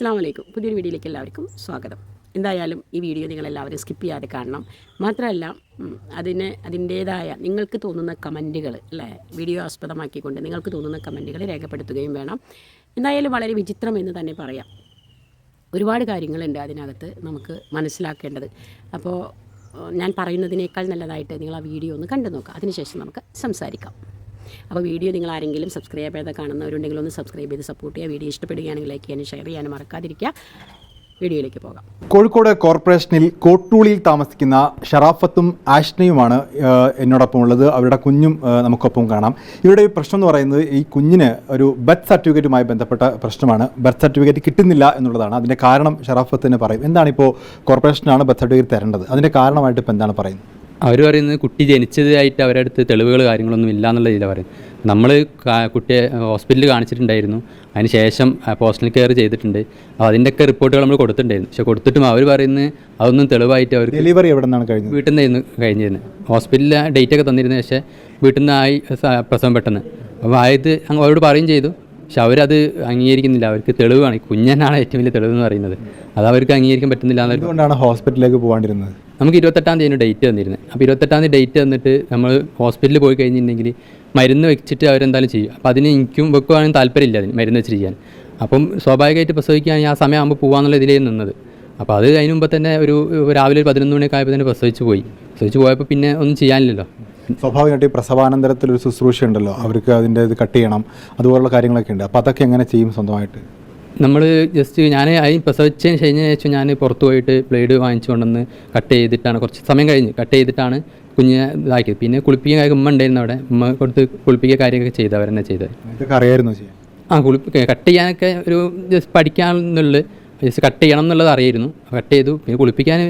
അസ്സാം വലൈക്കും പുതിയൊരു വീഡിയോയിലേക്ക് എല്ലാവർക്കും സ്വാഗതം. എന്തായാലും ഈ വീഡിയോ നിങ്ങൾ എല്ലാവരും സ്കിപ്പ് ചെയ്യാതെ കാണണം. മാത്രമല്ല അതിന് അതിന്റേതായ നിങ്ങൾക്ക് തോന്നുന്ന കമന്റുകൾ അല്ലേ? വീഡിയോ ആസ്പദമാക്കിക്കൊണ്ട് നിങ്ങൾക്ക് തോന്നുന്ന കമന്റുകൾ രേഖപ്പെടുത്തുകയും വേണം. എന്തായാലും വളരെ വിചിത്രം എന്ന് തന്നെ പറയാം. ഒരുപാട് കാര്യങ്ങളുണ്ട് അതിനകത്ത് നമുക്ക് മനസ്സിലാക്കേണ്ടത്. അപ്പോൾ ഞാൻ പറയുന്നതിനേക്കാൾ നല്ലതായിട്ട് നിങ്ങൾ ആ വീഡിയോ ഒന്ന് കണ്ടു നോക്കുക അതിനുശേഷം നമുക്ക് സംസാരിക്കാം. അപ്പോൾ വീഡിയോ നിങ്ങൾ ആരെങ്കിലും സബ്സ്ക്രൈബ് ചെയ്ത് കാണുന്നവരുണ്ടെങ്കിൽ ഒന്ന് സബ്സ്ക്രൈബ് ചെയ്ത് സപ്പോർട്ട് ചെയ്യുക. വീഡിയോ ഇഷ്ടപ്പെടുകയാണെങ്കിൽ ലൈക്ക് ചെയ്യാനും ഷെയർ ചെയ്യാനും മറക്കാതിരിക്കുക. വീഡിയോയിലേക്ക് പോകാം. കോഴിക്കോട് കോർപ്പറേഷനിൽ കോട്ടൂളിയിൽ താമസിക്കുന്ന ഷറാഫത്തും ആഷ്നയുമാണ് എന്നോടൊപ്പം ഉള്ളത് അവരുടെ കുഞ്ഞും നമുക്കൊപ്പം കാണാം. ഇവരുടെ പ്രശ്നം എന്ന് പറയുന്നത് ഈ കുഞ്ഞിന് ഒരു ബർത്ത് സർട്ടിഫിക്കറ്റുമായി ബന്ധപ്പെട്ട പ്രശ്നമാണ്. ബർത്ത് സർട്ടിഫിക്കറ്റ് കിട്ടുന്നില്ല എന്നുള്ളതാണ്. അതിന്റെ കാരണം ഷറാഫത്തിന് പറയും. എന്താണ് ഇപ്പോൾ കോർപ്പറേഷനാണ് ബർത്ത് സർട്ടിഫിക്കറ്റ് തരേണ്ടത്? അതിന്റെ കാരണമായിട്ട് ഇപ്പോൾ എന്താണ് പറയുന്നത്? അവർ പറയുന്നത് കുട്ടി ജനിച്ചതായിട്ട് അവരുടെ അടുത്ത് തെളിവുകൾ കാര്യങ്ങളൊന്നും ഇല്ല എന്നുള്ള രീതിയിൽ പറയുന്നത്. നമ്മൾ കുട്ടിയെ ഹോസ്പിറ്റലിൽ കാണിച്ചിട്ടുണ്ടായിരുന്നു. അതിന് ശേഷം പോസ്റ്റൽ കെയർ ചെയ്തിട്ടുണ്ട്. അപ്പോൾ അതിന്റെയൊക്കെ റിപ്പോർട്ടുകൾ നമ്മൾ കൊടുത്തിട്ടുണ്ടായിരുന്നു. പക്ഷെ കൊടുത്തിട്ടും അവർ പറയുന്നത് അതൊന്നും തെളിവായിട്ട് അവർ ഡെലിവറി എവിടെ നിന്നാണ് കഴിഞ്ഞത്? വീട്ടിൽ നിന്ന് കഴിഞ്ഞിരുന്നത് ഹോസ്പിറ്റലിൽ ഡേറ്റ് ഒക്കെ തന്നിരുന്നു പക്ഷേ വീട്ടിൽ നിന്നായി പ്രസവം പെട്ടെന്ന്. അപ്പോൾ ആയത് അങ്ങ് അവരോട് പറയും ചെയ്തു. പക്ഷെ അവരത് അംഗീകരിക്കുന്നില്ല. അവർക്ക് തെളിവാണ്. കുഞ്ഞനാണ് ഏറ്റവും വലിയ തെളിവ് എന്ന് പറയുന്നത്. അത് അവർക്ക് അംഗീകരിക്കാൻ പറ്റുന്നില്ല എന്നുകൊണ്ടാണ് ഹോസ്പിറ്റലിലേക്ക് പോകാണ്ടിരുന്നത് നമുക്ക് ഇരുപത്തെട്ടാം തീയതി ഡേറ്റ് തന്നിരുന്നത്. അപ്പോൾ ഇരുപത്തെട്ടാം തീയതി ഡേറ്റ് തന്നിട്ട് നമ്മൾ ഹോസ്പിറ്റലിൽ പോയി കഴിഞ്ഞിട്ടുണ്ടെങ്കിൽ മരുന്ന് വെച്ചിട്ട് അവരെന്തായാലും ചെയ്യും. അപ്പോൾ അതിന് എനിക്കും വെക്കുവാണെങ്കിൽ താല്പര്യമില്ല അതിന് മരുന്ന് വെച്ചിട്ട് ചെയ്യാൻ. അപ്പം സ്വാഭാവികമായിട്ട് പ്രസവിക്കുകയാണെങ്കിൽ ആ സമയം ആകുമ്പോൾ പോകാന്നുള്ള ഇതിലേ നിന്നത്. അപ്പോൾ അത് അതിന് മുമ്പ് തന്നെ ഒരു രാവിലെ ഒരു പതിനൊന്ന് മണിയൊക്കെ ആയപ്പോൾ തന്നെ പ്രസവിച്ച് പോയി. പ്രസവിച്ച് പോയപ്പോൾ പിന്നെ ഒന്നും ചെയ്യാനില്ലല്ലോ. സ്വാഭാവികമായിട്ട് ഈ പ്രസവാനന്തരത്തിലൊരു ശുശ്രൂഷ ഉണ്ടല്ലോ. അവർക്ക് അതിന്റെ ഇത് കട്ട് ചെയ്യണം. അതുപോലുള്ള കാര്യങ്ങളൊക്കെ ഉണ്ട്. അപ്പോൾ അതൊക്കെ എങ്ങനെ ചെയ്യും സ്വന്തമായിട്ട്? നമ്മൾ ജസ്റ്റ് ഞാൻ അതിന് പ്രസവിച്ചതിന് കഴിഞ്ഞ ശേഷം ഞാൻ പുറത്തു പോയിട്ട് ബ്ലേഡ് വാങ്ങിച്ചു കൊണ്ടുവന്ന് കട്ട് ചെയ്തിട്ടാണ് കുറച്ച് സമയം കഴിഞ്ഞ് കട്ട് ചെയ്തിട്ടാണ് കുഞ്ഞിനെ ഇതാക്കിയത്. പിന്നെ കുളിപ്പിക്കാൻ കാര്യം ഉമ്മ ഉണ്ടായിരുന്നു അവിടെ. ഉമ്മ കൊടുത്ത് കുളിപ്പിക്കുക കാര്യമൊക്കെ ചെയ്ത് അവരെന്നെ ചെയ്തത്. ഇതൊക്കെ അറിയായിരുന്നു ആ കുളിപ്പിക്കുക കട്ട് ചെയ്യാനൊക്കെ ഒരു ജസ്റ്റ് പഠിക്കാന്നുള്ളത് ജസ്റ്റ് കട്ട് ചെയ്യണം എന്നുള്ളത് അറിയായിരുന്നു. കട്ട് ചെയ്തു. പിന്നെ കുളിപ്പിക്കാൻ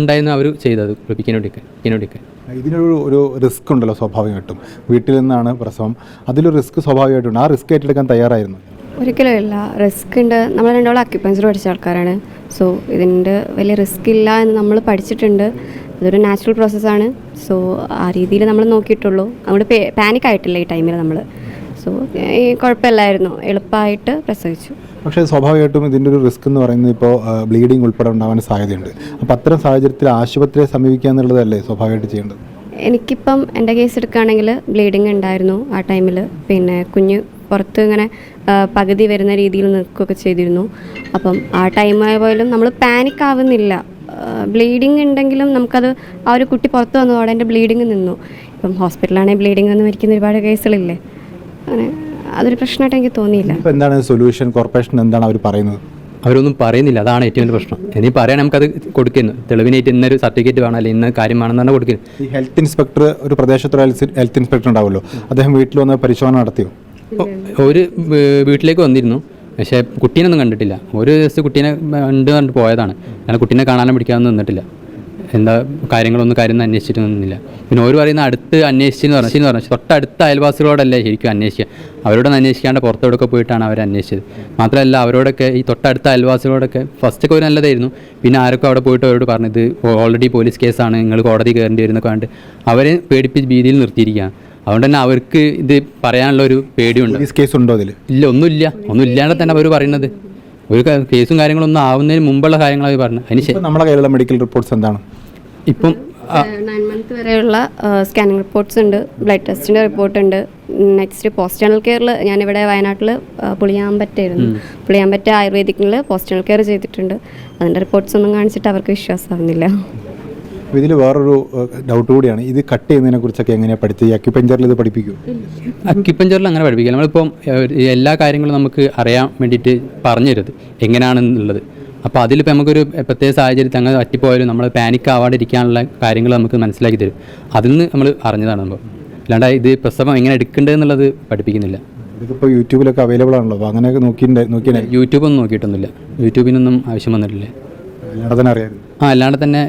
ഉണ്ടായിരുന്നു അവർ ചെയ്തത്. കുളിപ്പിക്കാൻ വേണ്ടിയൊക്കെ ഇതിന് ഇതിനൊരു ഒരു റിസ്ക് ഉണ്ടല്ലോ സ്വാഭാവികമായിട്ടും. വീട്ടിൽ നിന്നാണ് പ്രസവം. അതിലൊരു റിസ്ക് സ്വാഭാവികമായിട്ടുണ്ട് ആ റിസ്ക് ഏറ്റെടുക്കാൻ തയ്യാറായിരുന്നു. ഒരിക്കലും ഇല്ല. റിസ്ക് ഉണ്ട്. നമ്മൾ രണ്ടോളം അക്യുപഞ്ചർ പഠിച്ച ആൾക്കാരാണ്. സോ ഇതിന്റെ വലിയ റിസ്ക് ഇല്ല എന്ന് നമ്മൾ പഠിച്ചിട്ടുണ്ട്. ഇതൊരു നാച്ചുറൽ പ്രോസസ്സാണ് സോ ആ രീതിയിൽ നമ്മൾ നോക്കിയിട്ടുള്ളൂ. അതുകൊണ്ട് പാനിക് ആയിട്ടില്ല ഈ ടൈമിൽ നമ്മൾ സോ ഈ കുഴപ്പമില്ലായിരുന്നു. എളുപ്പമായിട്ട് പ്രസവിച്ചു. പക്ഷേ സ്വാഭാവികമായിട്ടും ഇതിന്റെ ഒരു റിസ്ക് എന്ന് പറയുന്നത് ഇപ്പോൾ ബ്ലീഡിങ് ഉൾപ്പെടെ ഉണ്ടാവാൻ സാധ്യതയുണ്ട്. അപ്പോൾ അത്തരം സാഹചര്യത്തിൽ ആശുപത്രിയെ സമീപിക്കുക എന്നുള്ളതല്ലേ സ്വാഭാവികമായിട്ട് ചെയ്യേണ്ടത്? എനിക്കിപ്പം എന്റെ കേസ് എടുക്കുകയാണെങ്കിൽ ബ്ലീഡിങ് ഉണ്ടായിരുന്നു ആ ടൈമിൽ. പിന്നെ കുഞ്ഞ് പുറത്ത് ഇങ്ങനെ പകുതി വരുന്ന രീതിയിൽ നിൽക്കുകയൊക്കെ ചെയ്തിരുന്നു. അപ്പം ആ ടൈം പോലും നമ്മൾ പാനിക് ആവുന്നില്ല. ബ്ലീഡിങ് ഉണ്ടെങ്കിലും നമുക്കത് ആ ഒരു കുട്ടി പുറത്ത് വന്നതോടെ എന്റെ ബ്ലീഡിങ് നിന്നു. ഇപ്പം ഹോസ്പിറ്റലാണെങ്കിൽ ബ്ലീഡിങ് വന്ന് മരിക്കുന്ന ഒരുപാട് കേസുകളില്ലേ അങ്ങനെ അതൊരു പ്രശ്നമായിട്ട് എനിക്ക് തോന്നിയില്ല. ഇപ്പോൾ എന്താണ് സൊല്യൂഷൻ കോർപ്പറേഷൻ എന്താണ് അവർ പറയുന്നത്? അവരൊന്നും പറയുന്നില്ല. അതാണ് ഏറ്റവും വലിയ പ്രശ്നം. ഇനി പറയാൻ നമുക്കത് കൊടുക്കുന്നു. തെളിവിനായിട്ട് ഇന്നൊരു സർട്ടിഫിക്കറ്റ് വേണം അല്ലെങ്കിൽ ഇന്ന കാര്യം വേണം തന്നെ കൊടുക്കുന്നു. ഈ ഹെൽത്ത് ഇൻസ്പെക്ടർ ഒരു പ്രദേശത്തൊരു ഹെൽത്ത് ഇൻസ്പെക്ടർ ഉണ്ടാവുമല്ലോ. അദ്ദേഹം വീട്ടിൽ വന്ന് പരിശോധന നടത്തിയോ? ഒരു വീട്ടിലേക്ക് വന്നിരുന്നു. പക്ഷേ കുട്ടീനൊന്നും കണ്ടിട്ടില്ല. ഒരു ദിവസം കുട്ടീനെ ഉണ്ട് പറഞ്ഞിട്ട് പോയതാണ്. ഞാൻ കുട്ടീനെ കാണാനും പിടിക്കാനൊന്നും നിന്നിട്ടില്ല. എന്താ കാര്യങ്ങളൊന്നും കാര്യം അന്വേഷിച്ചിട്ട് നിന്നില്ല പിന്നെ ഒരു പറയുന്ന അടുത്ത് അന്വേഷിച്ചെന്ന് പറഞ്ഞു എന്ന് പറഞ്ഞു. തൊട്ടടുത്ത അയൽവാസികളോടല്ലേ ശരിക്കും അന്വേഷിക്കുക. അവരോടൊന്നും അന്വേഷിക്കാണ്ട് പുറത്തോടൊക്കെ പോയിട്ടാണ് അവർ അന്വേഷിച്ചത്. മാത്രമല്ല അവരോടൊക്കെ ഈ തൊട്ടടുത്ത അയൽവാസികളോടൊക്കെ ഫസ്റ്റൊക്കെ ഒരു നല്ലതായിരുന്നു. പിന്നെ ആരൊക്കെ അവിടെ പോയിട്ട് അവരോട് പറഞ്ഞു ഇത് ഓൾറെഡി പോലീസ് കേസാണ് നിങ്ങൾ കോടതി കയറേണ്ടി വരുന്നൊക്കെ കണ്ട് അവരെ പേടിപ്പിച്ച് ഭീതിയിൽ നിർത്തിയിരിക്കുകയാണ്. അതുകൊണ്ട് തന്നെ അവർക്ക് ഇത് പറയാനുള്ള ഒരു പേടിയുണ്ട്. കേസ് ഉണ്ടോ അതിൽ ഇല്ല ഒന്നുമില്ല. ഒന്നും ഇല്ലാണ്ട് തന്നെ അവർ പറയുന്നത്. ഒരു കേസും കാര്യങ്ങളൊന്നും ആവുന്നതിന് മുമ്പുള്ള കാര്യങ്ങളാണ് പറഞ്ഞത്. അതിന് ശേഷം നമ്മുടെ കയ്യിലുള്ള മെഡിക്കൽ റിപ്പോർട്ട്സ് എന്താണ്? ഇപ്പം നയൻ മന്ത് വരെയുള്ള സ്കാനിങ് റിപ്പോർട്ട്സ് ഉണ്ട് ബ്ലഡ് ടെസ്റ്റിന്റെ റിപ്പോർട്ട് ഉണ്ട്. നെക്സ്റ്റ് പോസ്റ്റേണൽ കെയറിൽ ഞാനിവിടെ വയനാട്ടിൽ പുളിയാമ്പറ്റായിരുന്നു പുളിയാമ്പറ്റ ആയുർവേദിക്കിൽ പോസ്റ്റേണൽ കെയർ ചെയ്തിട്ടുണ്ട്. അതിന്റെ റിപ്പോർട്ട്സ് ഒന്നും കാണിച്ചിട്ട് അവർക്ക് വിശ്വാസമാവുന്നില്ല. ഇതിൽ വേറൊരു ഡൗട്ട് കൂടിയാണ്. ഇത് കട്ട് ചെയ്യുന്നതിനെ കുറിച്ചൊക്കെ എങ്ങനെയാണ് പഠിച്ചത്? ഈ അക്യുപഞ്ചറിൽ ഇത് പഠിപ്പിക്കും. അക്യുപഞ്ചറിൽ അങ്ങനെ പഠിപ്പിക്കുക നമ്മളിപ്പം എല്ലാ കാര്യങ്ങളും നമുക്ക് അറിയാൻ വേണ്ടിയിട്ട് പറഞ്ഞു തരുത് എങ്ങനെയാണെന്നുള്ളത് അപ്പോൾ അതിലിപ്പോൾ നമുക്കൊരു പ്രത്യേക സാഹചര്യത്തിൽ അങ്ങനെ പറ്റിപ്പോയാലും നമ്മൾ പാനിക് ആവാണ്ടിരിക്കാനുള്ള കാര്യങ്ങൾ നമുക്ക് മനസ്സിലാക്കി തരും. അതിൽ നിന്ന് നമ്മൾ അറിഞ്ഞതാണ് നമ്മൾ അല്ലാണ്ട് ഇത് പ്രസവം എങ്ങനെ എടുക്കേണ്ടതെന്നുള്ളത് പഠിപ്പിക്കുന്നില്ല. ഇതിപ്പോൾ യൂട്യൂബിലൊക്കെ അവൈലബിൾ ആണല്ലോ. അപ്പോൾ അങ്ങനെയൊക്കെ നോക്കിയിട്ട് നോക്കിയാൽ യൂട്യൂബൊന്നും നോക്കിയിട്ടൊന്നുമില്ല. യൂട്യൂബിനൊന്നും ആവശ്യം വന്നിട്ടില്ല. അല്ലാണ്ട് തന്നെ അറിയാം ആ അല്ലാണ്ട് തന്നെ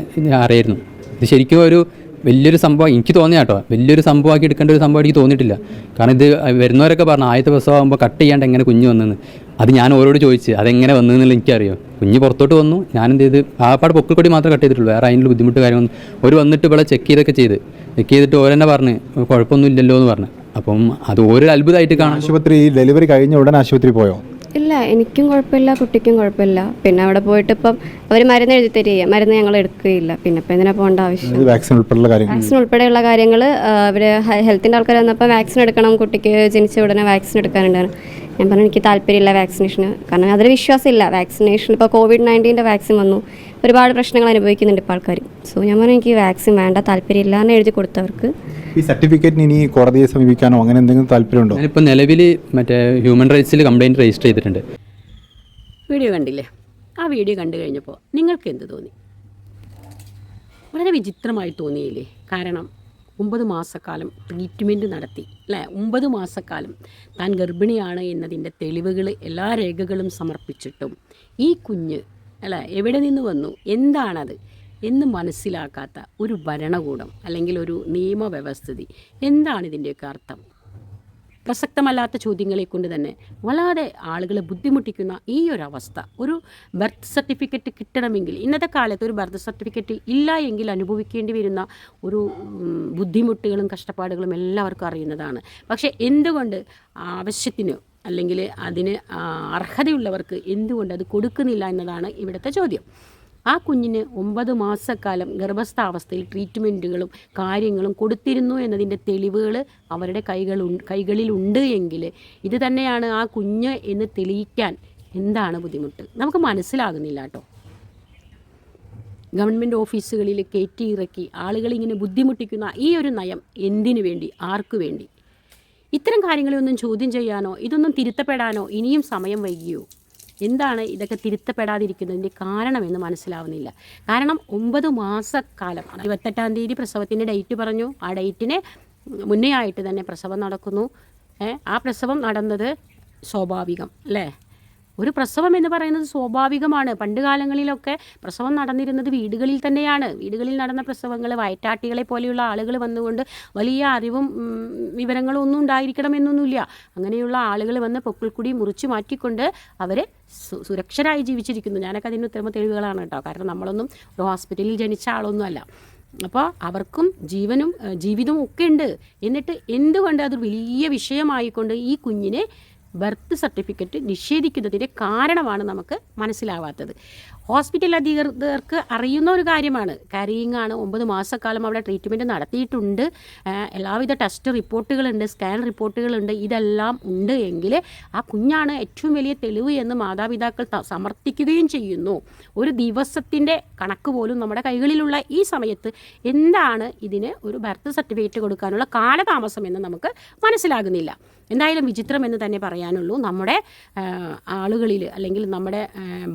അറിയായിരുന്നു. ഇത് ശരിക്കും ഒരു വലിയൊരു സംഭവം എനിക്ക് തോന്നിയ കേട്ടോ. വലിയൊരു സംഭവമാക്കി എടുക്കേണ്ട ഒരു സംഭവം എനിക്ക് തോന്നിയിട്ടില്ല. കാരണം ഇത് വരുന്നവരൊക്കെ പറഞ്ഞു ആദ്യത്തെ പ്രസവമാകുമ്പോൾ കട്ട് ചെയ്യാണ്ട് എങ്ങനെ കുഞ്ഞ് വന്നെന്ന്. അത് ഞാൻ ഓരോട് ചോദിച്ച് അതെങ്ങനെ വന്നതെന്നുള്ള എനിക്കറിയോ? കുഞ്ഞ് പുറത്തോട്ട് വന്നു. ഞാൻ എന്ത് ചെയ്ത് ആ പാട് പൊക്കിൾ കൊടി മാത്രമേ കട്ട് ചെയ്തിട്ടുള്ളൂ. വേറെ അതിനുള്ള ബുദ്ധിമുട്ട് കാര്യമൊന്നും ഒരു വന്നിട്ട് ഇവിടെ ചെക്ക് ചെയ്തൊക്കെ ചെയ്ത്. ചെക്ക് ചെയ്തിട്ട് ഓരെന്നെ പറഞ്ഞ് കുഴപ്പമൊന്നും ഇല്ലല്ലോ എന്ന് പറഞ്ഞു. അപ്പം അത് ഓരോ അത്ഭുതമായിട്ട് കാണാൻ ആശുപത്രി ഡെലിവറി കഴിഞ്ഞ ഉടനെ ആശുപത്രി പോയോ? ഇല്ല എനിക്കും കുഴപ്പമില്ല കുട്ടിക്കും കുഴപ്പമില്ല. പിന്നെ അവിടെ പോയിട്ട് ഇപ്പം അവർ മരുന്ന് എഴുതി തരിക മരുന്ന് ഞങ്ങൾ എടുക്കുകയില്ല. പിന്നെ ഇപ്പം എന്തിനാ പോകേണ്ട ആവശ്യം ഇത് വാക്സിൻ ഉൾപ്പെടെയുള്ള കാര്യങ്ങൾ. വാക്സിൻ ഉൾപ്പെടെയുള്ള കാര്യങ്ങൾ അവർ ഹെൽത്തിന്റെ ആൾക്കാർ വന്നപ്പോൾ വാക്സിൻ എടുക്കണം കുട്ടിക്ക് ജനിച്ച ഉടനെ വാക്സിൻ എടുക്കാനുണ്ടായിരുന്നു. ഞാൻ പറഞ്ഞു എനിക്ക് താല്പര്യമില്ല വാക്സിനേഷന്. കാരണം അതിൽ വിശ്വാസമില്ല. വാക്സിനേഷൻ ഇപ്പോൾ കോവിഡ് നയന്റീന്റെ വാക്സിൻ വന്നു. ഒരുപാട് പ്രശ്നങ്ങൾ അനുഭവിക്കുന്നുണ്ട് ഇപ്പോൾ ആൾക്കാർ. സോ ഞാൻ പറഞ്ഞു എനിക്ക് വാക്സിൻ വേണ്ട താല്പര്യമില്ല എന്ന് എഴുതി കൊടുത്തവർക്ക്. ഈ സർട്ടിഫിക്കറ്റിന് ഇനി കോടതിയെ സമീപിക്കാനോ അങ്ങനെ എന്തെങ്കിലും താല്പര്യമുണ്ടോ? ഞാനിപ്പോൾ നിലവിൽ മറ്റേ ഹ്യൂമൻ റൈറ്റ്സിൽ കംപ്ലയിന്റ് രജിസ്റ്റർ ചെയ്തിട്ടുണ്ട്. വീഡിയോ കണ്ടില്ലേ? ആ വീഡിയോ കണ്ടു കഴിഞ്ഞപ്പോൾ നിങ്ങൾക്ക് എന്ത് തോന്നി? വളരെ വിചിത്രമായി തോന്നിയില്ലേ? കാരണം ഒമ്പത് മാസക്കാലം ട്രീറ്റ്മെന്റ് നടത്തി. അല്ലേ? ഒമ്പത് മാസക്കാലം താൻ ഗർഭിണിയാണ് എന്നതിന്റെ തെളിവുകൾ എല്ലാ രേഖകളും സമർപ്പിച്ചിട്ടും ഈ കുഞ്ഞ് അല്ലേ എവിടെ നിന്ന് വന്നു? എന്താണത്? എന്ന് മനസ്സിലാക്കാത്ത ഒരു ഭരണകൂടം അല്ലെങ്കിൽ ഒരു നിയമവ്യവസ്ഥിതി. എന്താണ് ഇതിന്റെയൊക്കെ അർത്ഥം? പ്രസക്തമല്ലാത്ത ചോദ്യങ്ങളെ കൊണ്ട് തന്നെ വളരെ ആളുകളെ ബുദ്ധിമുട്ടിക്കുന്ന ഈ ഒരു അവസ്ഥ ഒരു ബർത്ത് സർട്ടിഫിക്കറ്റ് കിട്ടണമെങ്കിൽ ഇന്നത്തെ കാലത്ത് ഒരു ബർത്ത് സർട്ടിഫിക്കറ്റ് ഇല്ല എങ്കിൽ അനുഭവിക്കേണ്ടി വരുന്ന ഒരു ബുദ്ധിമുട്ടുകളും കഷ്ടപ്പാടുകളും എല്ലാവർക്കും അറിയുന്നതാണ്. പക്ഷേ എന്തുകൊണ്ട് ആവശ്യത്തിന് അല്ലെങ്കിൽ അതിന് അർഹതയുള്ളവർക്ക് എന്തുകൊണ്ട് അത് കൊടുക്കുന്നില്ല എന്നതാണ് ഇവിടുത്തെ ചോദ്യം. ആ കുഞ്ഞിന് ഒമ്പത് മാസക്കാലം ഗർഭസ്ഥാവസ്ഥയിൽ ട്രീറ്റ്മെന്റുകളും കാര്യങ്ങളും കൊടുത്തിരുന്നു എന്നതിന്റെ തെളിവുകൾ അവരുടെ കൈകളു കൈകളിലുണ്ട് എങ്കിൽ ഇത് തന്നെയാണ് ആ കുഞ്ഞ് എന്ന് തെളിയിക്കാൻ എന്താണ് ബുദ്ധിമുട്ട്? നമുക്ക് മനസ്സിലാകുന്നില്ല കേട്ടോ. ഗവൺമെന്റ് ഓഫീസുകളിൽ കയറ്റി ഇറക്കി ആളുകളിങ്ങനെ ബുദ്ധിമുട്ടിക്കുന്ന ഈ ഒരു നയം എന്തിനു വേണ്ടി ആർക്കു വേണ്ടി? ഇത്തരം കാര്യങ്ങളെയൊന്നും ചോദ്യം ചെയ്യാനോ ഇതൊന്നും തിരുത്തപ്പെടാനോ ഇനിയും സമയം വൈകിയോ? എന്താണ് ഇതൊക്കെ തിരുത്തപ്പെടാതിരിക്കുന്നതിന്റെ കാരണമെന്ന് മനസ്സിലാവുന്നില്ല. കാരണം ഒമ്പത് മാസക്കാലം ഇരുപത്തെട്ടാം തീയതി പ്രസവത്തിന്റെ ഡേറ്റ് പറഞ്ഞു. ആ ഡേറ്റിന് മുന്നേ ആയിട്ട് തന്നെ പ്രസവം നടക്കുന്നു. ആ പ്രസവം നടന്നത് സ്വാഭാവികം അല്ലേ? ഒരു പ്രസവം എന്ന് പറയുന്നത് സ്വാഭാവികമാണ്. പണ്ട് കാലങ്ങളിലൊക്കെ പ്രസവം നടന്നിരുന്നത് വീടുകളിൽ തന്നെയാണ്. വീടുകളിൽ നടന്ന പ്രസവങ്ങൾ വയറ്റാട്ടികളെ പോലെയുള്ള ആളുകൾ വന്നുകൊണ്ട് വലിയ അറിവും വിവരങ്ങളും ഒന്നും ഉണ്ടായിരിക്കണമെന്നൊന്നുമില്ല. അങ്ങനെയുള്ള ആളുകൾ വന്ന് പൊക്കിൾക്കുടി മുറിച്ച് മാറ്റിക്കൊണ്ട് അവർ സുരക്ഷരായി ജീവിച്ചിരിക്കുന്നു. ഞാനൊക്കെ അതിന് ഉത്തരമ തെളിവുകളാണ് കേട്ടോ. കാരണം നമ്മളൊന്നും ഒരു ഹോസ്പിറ്റലിൽ ജനിച്ച ആളൊന്നുമല്ല. അപ്പോൾ അവർക്കും ജീവനും ജീവിതവും ഒക്കെ ഉണ്ട്. എന്നിട്ട് എന്തുകൊണ്ട് അതൊരു വലിയ വിഷയമായിക്കൊണ്ട് ഈ കുഞ്ഞിനെ ബർത്ത് സർട്ടിഫിക്കറ്റ് നിഷേധിക്കുന്നതിന്റെ കാരണമാണ് നമുക്ക് മനസ്സിലാവാത്തത്. ഹോസ്പിറ്റൽ അധികൃതർക്ക് അറിയുന്ന ഒരു കാര്യമാണ്. കാരിയിങ് ആണ് ഒമ്പത് മാസക്കാലം അവിടെ ട്രീറ്റ്മെന്റ് നടത്തിയിട്ടുണ്ട്. എല്ലാവിധ ടെസ്റ്റ് റിപ്പോർട്ടുകളുണ്ട് സ്കാൻ റിപ്പോർട്ടുകളുണ്ട്. ഇതെല്ലാം ഉണ്ട് എങ്കിൽ ആ കുഞ്ഞാണ് ഏറ്റവും വലിയ തെളിവ് എന്ന് മാതാപിതാക്കൾ സമർത്ഥിക്കുകയും ചെയ്യുന്നു. ഒരു ദിവസത്തിന്റെ കണക്ക് പോലും നമ്മുടെ കൈകളിലുള്ള ഈ സമയത്ത് എന്താണ് ഇതിന് ഒരു ബർത്ത് സർട്ടിഫിക്കറ്റ് കൊടുക്കാനുള്ള കാലതാമസം എന്ന് നമുക്ക് മനസ്സിലാകുന്നില്ല. എന്തായാലും വിചിത്രം എന്ന് തന്നെ പറയാനുള്ളൂ. നമ്മുടെ ആളുകളിൽ അല്ലെങ്കിൽ നമ്മുടെ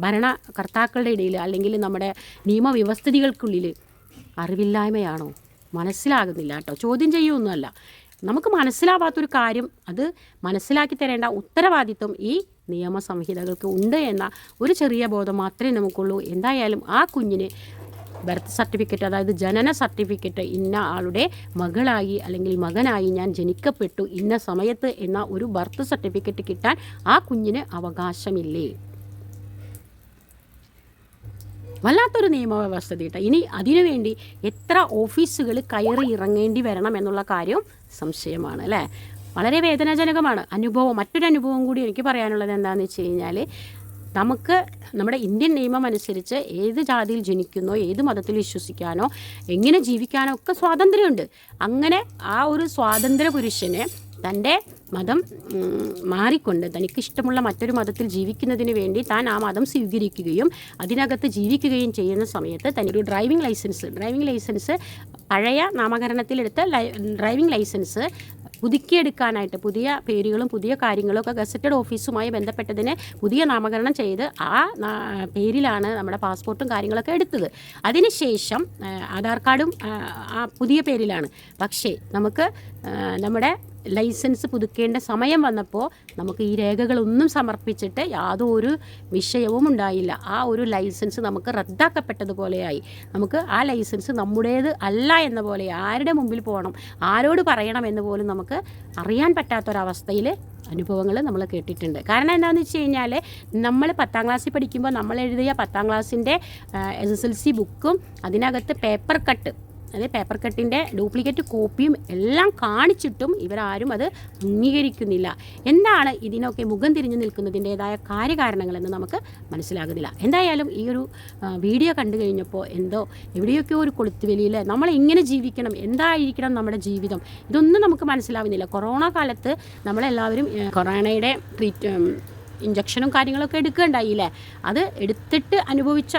ഭരണകർത്താക്കളുടെ ഇടയിൽ അല്ലെങ്കിൽ നമ്മുടെ നിയമവ്യവസ്ഥിതികൾക്കുള്ളിൽ അറിവില്ലായ്മയാണോ? മനസ്സിലാകുന്നില്ല കേട്ടോ. ചോദ്യം ചെയ്യുമൊന്നുമല്ല നമുക്ക് മനസ്സിലാവാത്തൊരു കാര്യം അത് മനസ്സിലാക്കി തരേണ്ട ഉത്തരവാദിത്വം ഈ നിയമസംഹിതകൾക്ക് ഉണ്ട് എന്ന ഒരു ചെറിയ ബോധം മാത്രമേ നമുക്കുള്ളൂ. എന്തായാലും ആ കുഞ്ഞിന് ബർത്ത് സർട്ടിഫിക്കറ്റ് അതായത് ജനന സർട്ടിഫിക്കറ്റ് ഇന്ന ആളുടെ മകളായി അല്ലെങ്കിൽ മകനായി ഞാൻ ജനിക്കപ്പെട്ടു ഇന്ന സമയത്ത് എന്ന ഒരു ബർത്ത് സർട്ടിഫിക്കറ്റ് കിട്ടാൻ ആ കുഞ്ഞിന് അവകാശമില്ലേ? വല്ലാത്തൊരു നിയമവ്യവസ്ഥ കേട്ടോ ഇനി അതിനുവേണ്ടി എത്ര ഓഫീസുകൾ കയറി ഇറങ്ങേണ്ടി വരണം എന്നുള്ള കാര്യം സംശയമാണ് അല്ലേ? വളരെ വേദനാജനകമാണ്. അനുഭവം മറ്റൊരു അനുഭവം കൂടി എനിക്ക് പറയാനുള്ളത് എന്താണെന്ന് വെച്ച് കഴിഞ്ഞാൽ നമുക്ക് നമ്മുടെ ഇന്ത്യൻ നിയമം അനുസരിച്ച് ഏത് ജാതിയിൽ ജനിക്കുന്നോ ഏത് മതത്തിൽ വിശ്വസിക്കാനോ എങ്ങനെ ജീവിക്കാനോ ഒക്കെ സ്വാതന്ത്ര്യമുണ്ട്. അങ്ങനെ ആ ഒരു സ്വാതന്ത്ര്യ പുരുഷന് തന്റെ മതം മാറിക്കൊണ്ട് തനിക്ക് ഇഷ്ടമുള്ള മറ്റൊരു മതത്തിൽ ജീവിക്കുന്നതിന് വേണ്ടി താൻ ആ മതം സ്വീകരിക്കുകയും അതിനകത്ത് ജീവിക്കുകയും ചെയ്യുന്ന സമയത്ത് തനിക്കൊരു ഡ്രൈവിംഗ് ലൈസൻസ് ഡ്രൈവിംഗ് ലൈസൻസ് പഴയ നാമകരണത്തിലെടുത്ത ഡ്രൈവിംഗ് ലൈസൻസ് പുതുക്കിയെടുക്കാനായിട്ട് പുതിയ പേരുകളും പുതിയ കാര്യങ്ങളും ഒക്കെ ഗസറ്റഡ് ഓഫീസുമായി ബന്ധപ്പെട്ടതിനെ പുതിയ നാമകരണം ചെയ്ത് ആ പേരിലാണ് നമ്മുടെ പാസ്പോർട്ടും കാര്യങ്ങളൊക്കെ എടുത്തത്. അതിനുശേഷം ആധാർ കാർഡും ആ, പുതിയ പേരിലാണ്. പക്ഷേ നമുക്ക് നമ്മുടെ ലൈസൻസ് പുതുക്കേണ്ട സമയം വന്നപ്പോൾ നമുക്ക് ഈ രേഖകളൊന്നും സമർപ്പിച്ചിട്ട് യാതൊരു വിഷയവും ഉണ്ടായില്ല. ആ ഒരു ലൈസൻസ് നമുക്ക് റദ്ദാക്കപ്പെട്ടതുപോലെയായി. നമുക്ക് ആ ലൈസൻസ് നമ്മുടേത് അല്ല എന്ന പോലെ ആരുടെ മുമ്പിൽ പോകണം ആരോട് പറയണം എന്ന് പോലും നമുക്ക് അറിയാൻ പറ്റാത്തൊരവസ്ഥയിൽ അനുഭവങ്ങൾ നമ്മൾ കേട്ടിട്ടുണ്ട്. കാരണം എന്താണെന്ന് വെച്ച് കഴിഞ്ഞാൽ നമ്മൾ പത്താം ക്ലാസ്സിൽ പഠിക്കുമ്പോൾ നമ്മൾ എഴുതിയ പത്താം ക്ലാസ്സിന്റെ എസ് എസ് എൽ സി ബുക്കും അതിനകത്ത് പേപ്പർ കട്ട് അതായത് പേപ്പർ കട്ടിന്റെ ഡ്യൂപ്ലിക്കേറ്റ് കോപ്പിയും എല്ലാം കാണിച്ചിട്ടും ഇവരാരും അത് അംഗീകരിക്കുന്നില്ല. എന്താണ് ഇതിനൊക്കെ മുഖം തിരിഞ്ഞു നിൽക്കുന്നതിന്റെതായ കാര്യകാരണങ്ങളെന്ന് നമുക്ക് മനസ്സിലാകുന്നില്ല. എന്തായാലും ഈ ഒരു വീഡിയോ കണ്ടു കഴിഞ്ഞപ്പോൾ എന്തോ എവിടെയൊക്കെ ഒരു കൊളുത്തുവെലിയിൽ നമ്മൾ എങ്ങനെ ജീവിക്കണം എന്തായിരിക്കണം നമ്മുടെ ജീവിതം? ഇതൊന്നും നമുക്ക് മനസ്സിലാവുന്നില്ല. കൊറോണ കാലത്ത് നമ്മളെല്ലാവരും കൊറോണയുടെ ട്രീറ്റ് ഇഞ്ചക്ഷനും കാര്യങ്ങളൊക്കെ എടുക്കുകയുണ്ടായില്ലേ? അത് എടുത്തിട്ട് അനുഭവിച്ച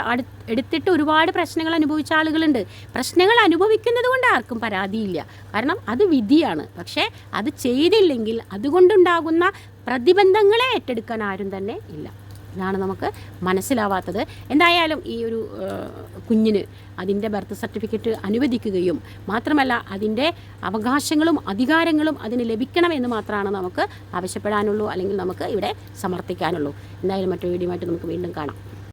എടുത്തിട്ട് ഒരുപാട് പ്രശ്നങ്ങൾ അനുഭവിച്ച ആളുകളുണ്ട്. പ്രശ്നങ്ങൾ അനുഭവിക്കുന്നത് കൊണ്ട് ആർക്കും പരാതിയില്ല. കാരണം അത് വിധിയാണ്. പക്ഷേ അത് ചെയ്തില്ലെങ്കിൽ അതുകൊണ്ടുണ്ടാകുന്ന പ്രതിബന്ധങ്ങളെ ഏറ്റെടുക്കാൻ ആരും തന്നെ ഇല്ല. ഇതാണ് നമുക്ക് മനസ്സിലാവാത്തത്. എന്തായാലും ഈ ഒരു കുഞ്ഞിന് അതിന്റെ ബർത്ത് സർട്ടിഫിക്കറ്റ് അനുവദിക്കുകയും മാത്രമല്ല അതിന്റെ അവകാശങ്ങളും അധികാരങ്ങളും അതിന് ലഭിക്കണമെന്ന് മാത്രമാണ് നമുക്ക് ആവശ്യപ്പെടാനുള്ളൂ അല്ലെങ്കിൽ നമുക്ക് ഇവിടെ സമർത്ഥിക്കാനുള്ളൂ എന്തായാലും മറ്റൊരു വീഡിയോ നമുക്ക് വീണ്ടും കാണാം.